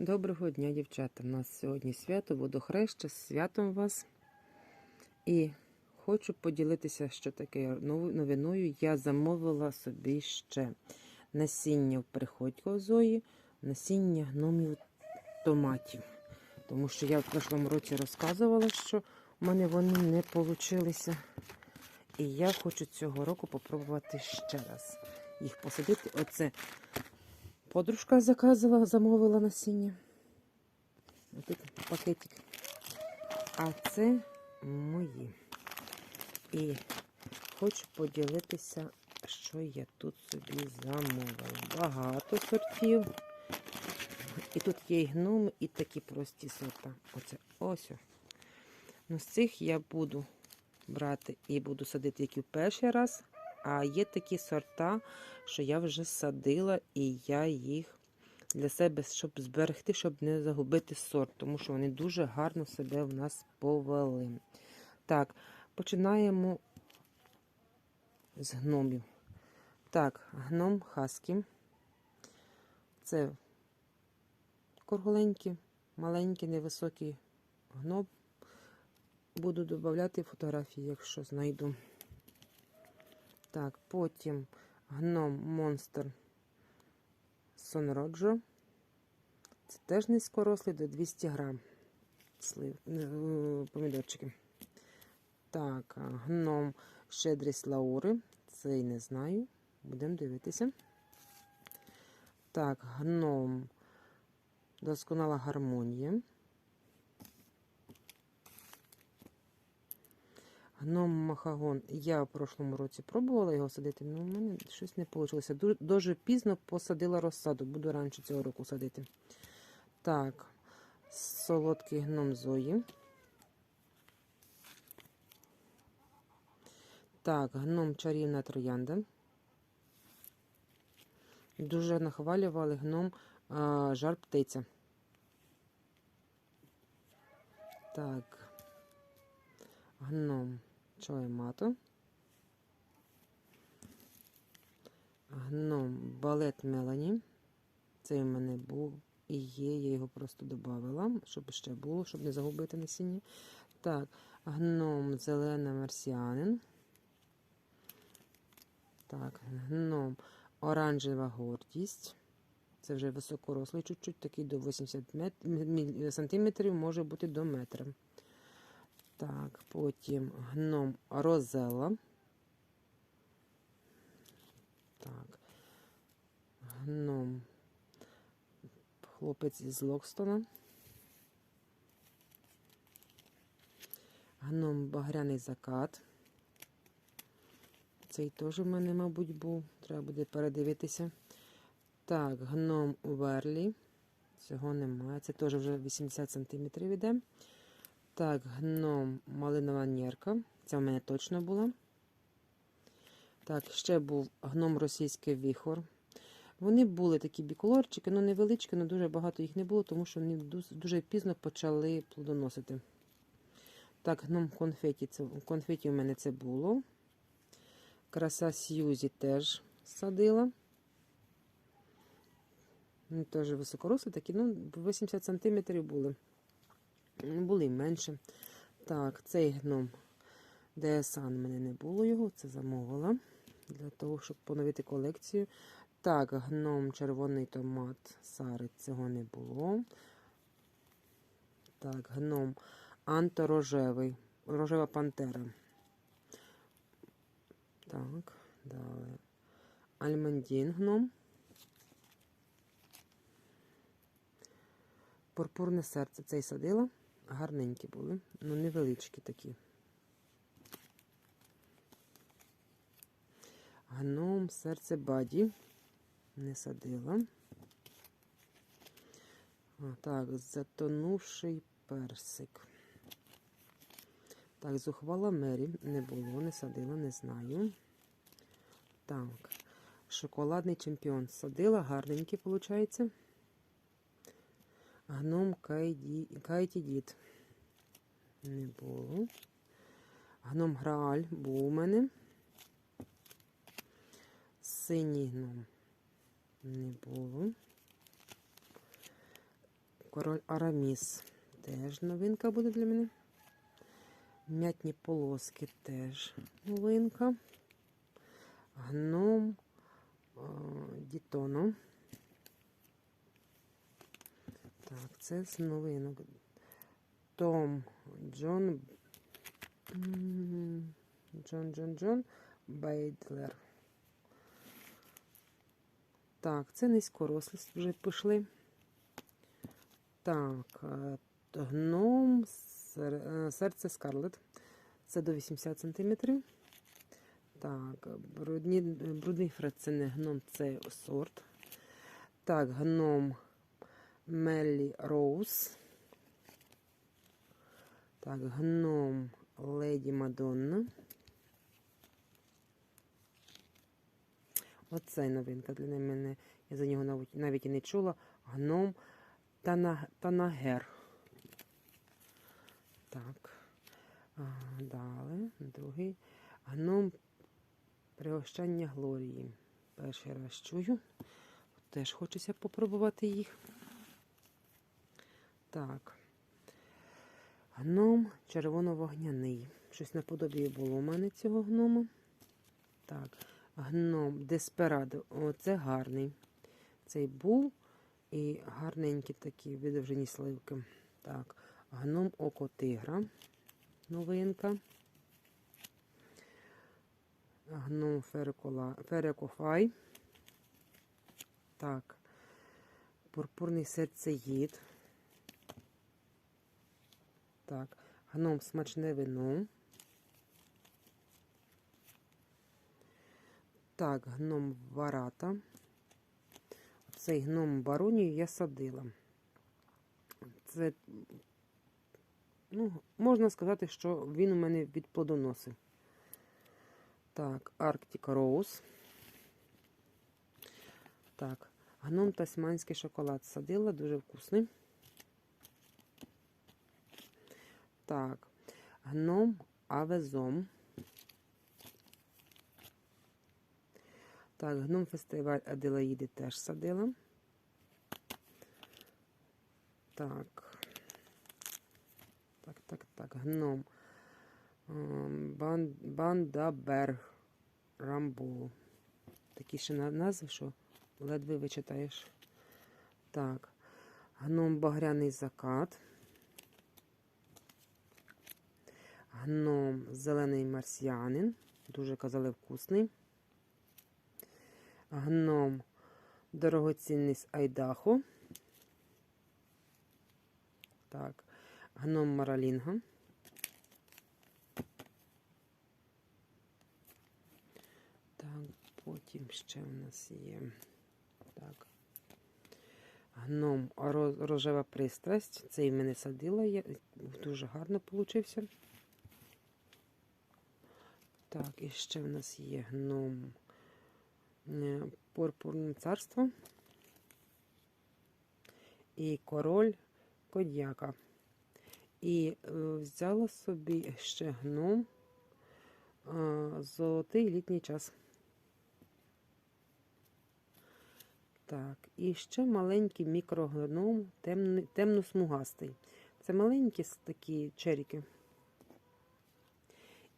Доброго дня, дівчата. У нас сьогодні свято, водохреща, з святом вас. І хочу поділитися, що таке новиною. Я замовила собі ще насіння в приходько Зої, насіння гномів томатів. Тому що я в прошлому році розказувала, що в мене вони не получилися. І я хочу цього року попробувати ще раз їх посадити. Оце Подружка заказала, замовила насіння. Тут пакетик. А це мої. І хочу поділитися, що я тут собі замовила. Багато сортів. І тут є і гноми, і такі прості сорта. Оце ось. Ну, з цих я буду брати і буду садити які в перший раз. А є такі сорта, що я вже садила, і я їх для себе, щоб зберегти, щоб не загубити сорт, тому що вони дуже гарно себе в нас повели. Так, починаємо з гномів. Так, гном хаскі. Це кругленькі, маленькі, невисокі гном. Буду додавати фотографії, якщо знайду. Так, потім гном монстр Сонроджо. Це теж низькорослий до 200 грам слив, е, помідорчики. Так, гном Щедрість Лаури. Цей не знаю. Будемо дивитися. Так, гном Досконала гармонія. Гном Махагон. Я в прошлому році пробувала його садити, але в мене щось не вийшло. Дуже, пізно посадила розсаду, буду раніше цього року садити. Так, солодкий гном Зої. Так, гном чарівна троянда. Дуже нахвалювали гном а, жар птиця. Так, гном Чоемато. Гном балет Мелані. Цей у мене був і є, я його просто додавала, щоб ще було, щоб не загубити насіння. Так, гном зелена марсіанин. Так, гном оранжева гордість. Це вже високорослий, чуть-чуть, такий до 80 мет... мі- сантиметрів, може бути до метра. Так, потім гном Розела. Так. Гном хлопець із Локстона. Гном Багряний закат. Цей теж в мене, мабуть, був. Треба буде передивитися. Так, гном Верлі. Цього немає. Це теж вже 80 см іде. Так, гном малинова нєрка. Це в мене точно була. Так, ще був гном російський віхор. Вони були такі біколорчики, ну невеличкі, але дуже багато їх не було, тому що вони дуже пізно почали плодоносити. Так, гном конфеті. Це, конфеті у мене це було. Краса Сьюзі теж садила. Вони теж високорослі такі, ну, 80 см були. Були менше. Так, цей гном Десан в мене не було його, це замовила для того, щоб поновити колекцію. Так, гном червоний томат Сари цього не було. Так, гном анторожевий, рожева пантера. Так, далі. Альмандін гном. Пурпурне серце цей садила. Гарненькі були, ну невеличкі такі. Гном, серце баді. Не садила. А, так, затонувший персик. Так, зухвала Мері не було, не садила, не знаю. Так, шоколадний чемпіон садила, гарненький, виходить. Гном Кайді... Кайті Дід. Не було. Гном Грааль був у мене. Синій гном. Не було. Король Араміс. Теж новинка буде для мене. М'ятні полоски теж новинка. Гном е, Дітоно. Так, це з новинок. Том Джон. Джон Джон Джон Бейдлер. Так, це низькорослість вже пішли. Так, е, гном е, серце Скарлет. Це до 80 см. Так, брудні, брудний фред це не гном, це сорт. Так, гном Меллі Роуз. Так, гном Леді Мадонна. Оце новинка для мене. Я за нього навіть, навіть і не чула. Гном Тана, Танагер. Так. Далі. Другий. Гном Пригощання Глорії. Перший раз чую. Теж хочеться попробувати їх. Так. Гном червоно-вогняний. Щось наподобі було у мене цього гнома. Так. Гном Деспирадо. Оце гарний. Цей був і гарненькі такі видовжені сливки. Так. Гном Око Тигра. Новинка. Гном Ферекола, Ферекофай. Так. Пурпурний серцеїд. Так. Гном смачне вино. Так, гном варата. Цей гном баронію я садила. Це, ну, можна сказати, що він у мене від плодоноси. Так, Arctic Rose. Так, гном тасманський шоколад садила, дуже вкусний. Так, гном Авезом. Так, гном фестиваль Аделаїди теж садила. Так. Так, так, так, гном. Ем, Бан, Бандаберг Рамбо. Такі ще назви, що ледве вичитаєш. Так. Гном Багряний закат. Гном Зелений марсіанин. Дуже казали вкусний. Гном Дорогоцінний з Айдахо. Так. Гном Маралінга. Так, потім ще в нас є. Так. Гном рожева пристрасть. Цей в мене садила. Дуже гарно получився. Так, і ще в нас є гном е, Пурпурне царство. І король Кодяка. І е, взяла собі ще гном е, Золотий літній час. Так, і ще маленький мікрогном темно-смугастий. Це маленькі такі черіки.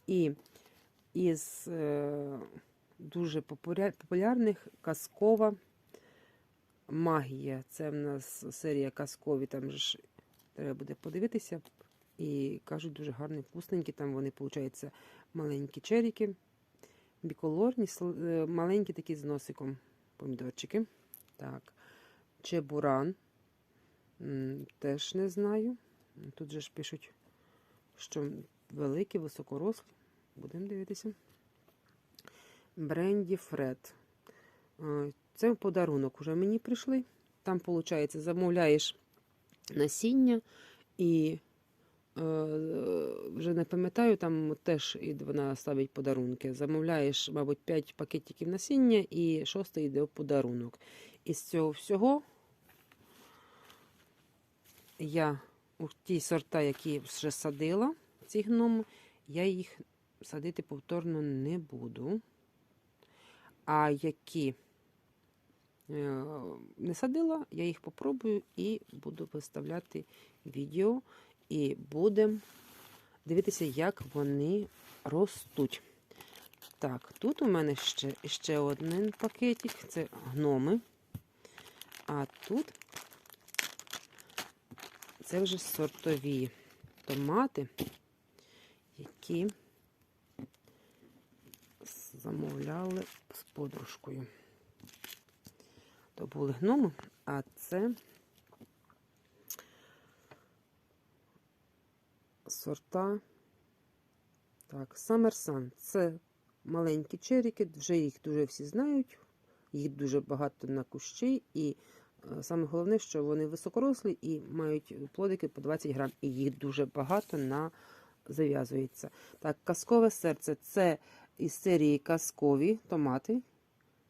І із е, дуже популярних казкова магія. Це в нас серія казкові, там ж треба буде подивитися. І кажуть, дуже гарні, вкусненькі. Там вони, виходить, маленькі черіки, біколорні, е, маленькі такі з носиком помідорчики. Так, чебуран. Теж не знаю. Тут же ж пишуть, що великі, високорослі. Будемо дивитися. Бренді Фред. Е, Це подарунок уже мені прийшли. Там, виходить, замовляєш насіння і е, вже не пам'ятаю, там теж і вона ставить подарунки. Замовляєш, мабуть, 5 пакетиків насіння і шостий йде подарунок. Із цього всього я у ті сорта, які вже садила, ці гноми, я їх садити повторно не буду. А які е, не садила, я їх попробую і буду виставляти відео. І будемо дивитися, як вони ростуть. Так, тут у мене ще, ще один пакетик це гноми. А тут це вже сортові томати, які замовляли з подружкою. То були гноми, а це сорта. Так, Sun. Це маленькі черіки, вже їх дуже всі знають, їх дуже багато на кущі, і е, саме головне, що вони високорослі і мають плодики по 20 грам, і їх дуже багато на зав'язується. Так, казкове серце це із серії казкові томати.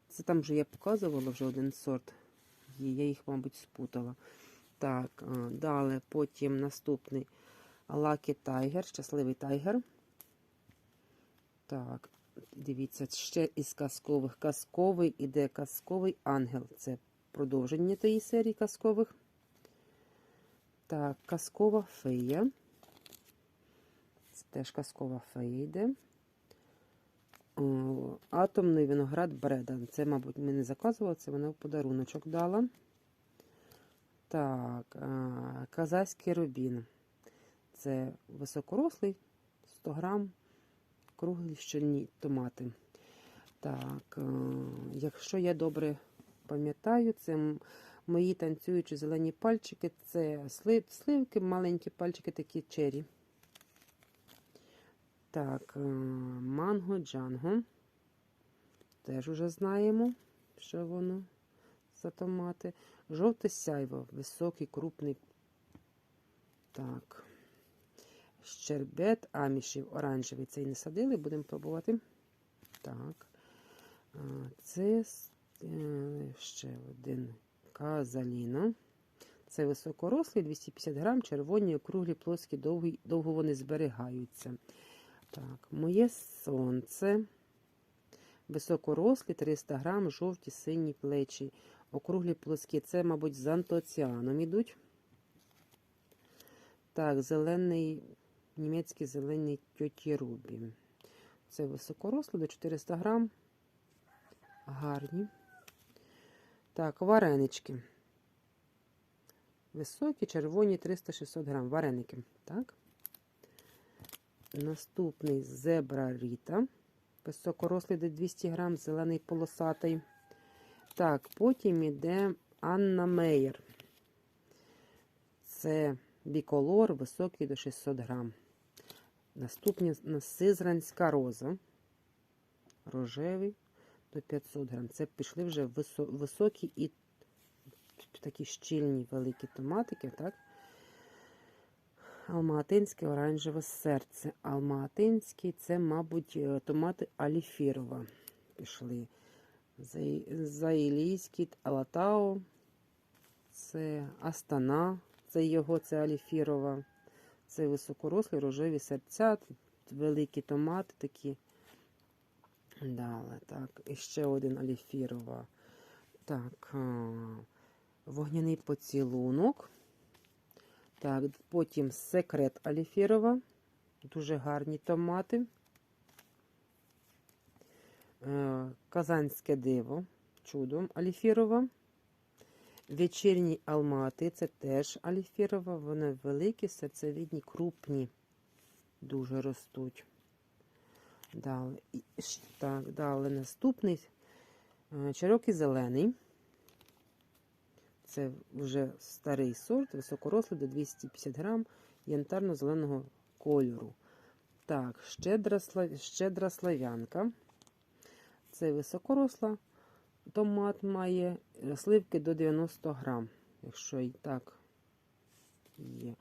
Це там вже я показувала вже один сорт. Я їх, мабуть, спутала. Так, далі потім наступний Lucky Tiger, щасливий тайгер. Так, дивіться, ще із казкових. Казковий іде казковий ангел. Це продовження тієї серії казкових. Так, казкова фея. Це теж казкова фея йде. О, Атомний виноград Бреда. Це, мабуть, ми не заказували, це вона в подаруночок дала. Так, а, казахський рубін. Це високорослий, 100 грам, круглі щільні томати. Так, е, якщо я добре пам'ятаю, це мої танцюючі зелені пальчики, це сливки, маленькі пальчики, такі чері. Так, е, манго джанго. Теж уже знаємо, що воно за томати. Жовте сяйво, високий, крупний. Так. Щербет, амішів, оранжевий. Цей не садили, будемо пробувати. Так. Це е, ще один казаліна. Це високорослий, 250 грам, червоні, округлі, плоскі, довгі, довго вони зберігаються. Так, моє сонце. Високорослі, 300 грам, жовті, сині плечі. Округлі плоскі. Це, мабуть, з антоціаном ідуть. Так, зелений, німецький зелений тьоті. Це високорослі до 400 грам. Гарні. Так, варенички. Високі, червоні, 300-600 грам. Вареники. Так. Наступний зебра Ріта. Високорослий до 200 грам, зелений полосатий. Так, потім іде Анна Мейер. Це біколор, високий до 600 грам. Наступні сизранська роза. Рожевий до 500 грам. Це пішли вже висо- високі і такі щільні великі томатики, так? Алматинське оранжеве серце. Алматинський це, мабуть, е, томати Аліфірова пішли. Заї- Заїлійський Алатау. Це Астана, це його, це Аліфірова. Це високорослі рожеві серця, великі томати такі. Далі, так, і ще один Аліфірова. Так, вогняний поцілунок. Так, потім секрет Аліфірова. Дуже гарні томати. Е, Казанське диво. Чудо Аліфірова. Вечірні алмати. Це теж Аліфірова. Вони великі, серцевидні, крупні. Дуже ростуть. Далі, так, далі наступний е, черокий зелений. Це вже старий сорт, високорослий до 250 грам янтарно-зеленого кольору. Так, щедра, щедра слав'янка. Це високоросла. Томат має сливки до 90 грам, якщо і так є.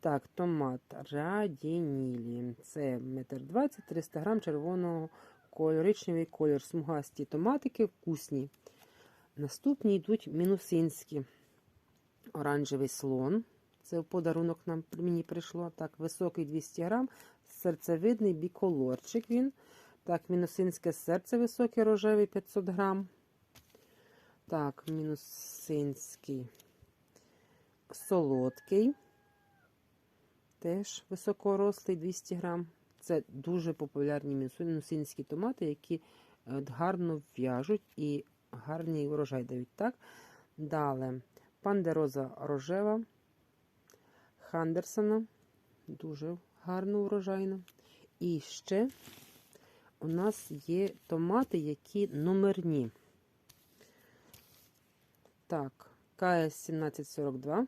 Так, томат радінілі. Це 1,20 м, 300 грам червоного коричневий колір. Смугасті томатики вкусні. Наступні йдуть мінусинські. Оранжевий слон. Це в подарунок нам мені прийшло. Так, високий 200 грам, серцевидний біколорчик він. Так, мінусинське серце високе рожевий 500 грам. Так, мінусинський солодкий. Теж високорослий 200 грам. Це дуже популярні мінусинські томати, які е, гарно в'яжуть і гарний урожай дають. Так? Далі пандероза рожева, Хандерсона. Дуже гарно урожайна. І ще у нас є томати, які номерні. Так, КС 1742.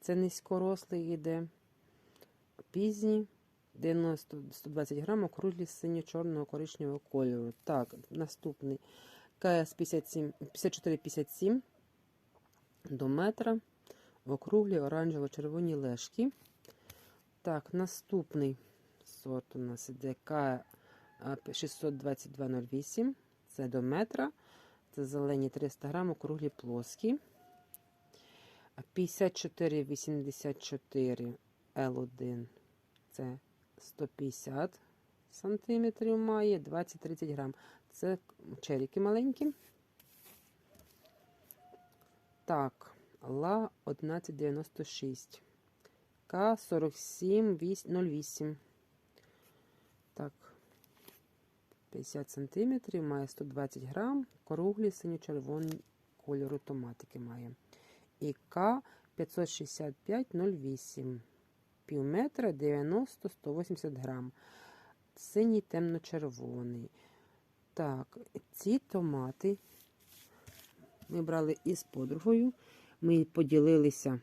Це низькорослий йде. Пізні 90 120 грам, округлі синьо-чорного коричневого кольору. Так, наступний КС 57, 5457 до метра. Округлі оранжево-червоні лежки. Так, наступний сорт у нас іде К 62208. Це до метра. Це зелені 300 грам, округлі плоскі. 5484 L1. Це 150 сантиметрів має, 20-30 грам. Це черіки маленькі. Так, ла 1196. К 4708. Так, 50 сантиметрів, має 120 грам, круглі синьо-червоні кольору томатики має. І К 565,08. Пів метра 90-180 грам. Синій темно-червоний. Так, ці томати ми брали із подругою. Ми поділилися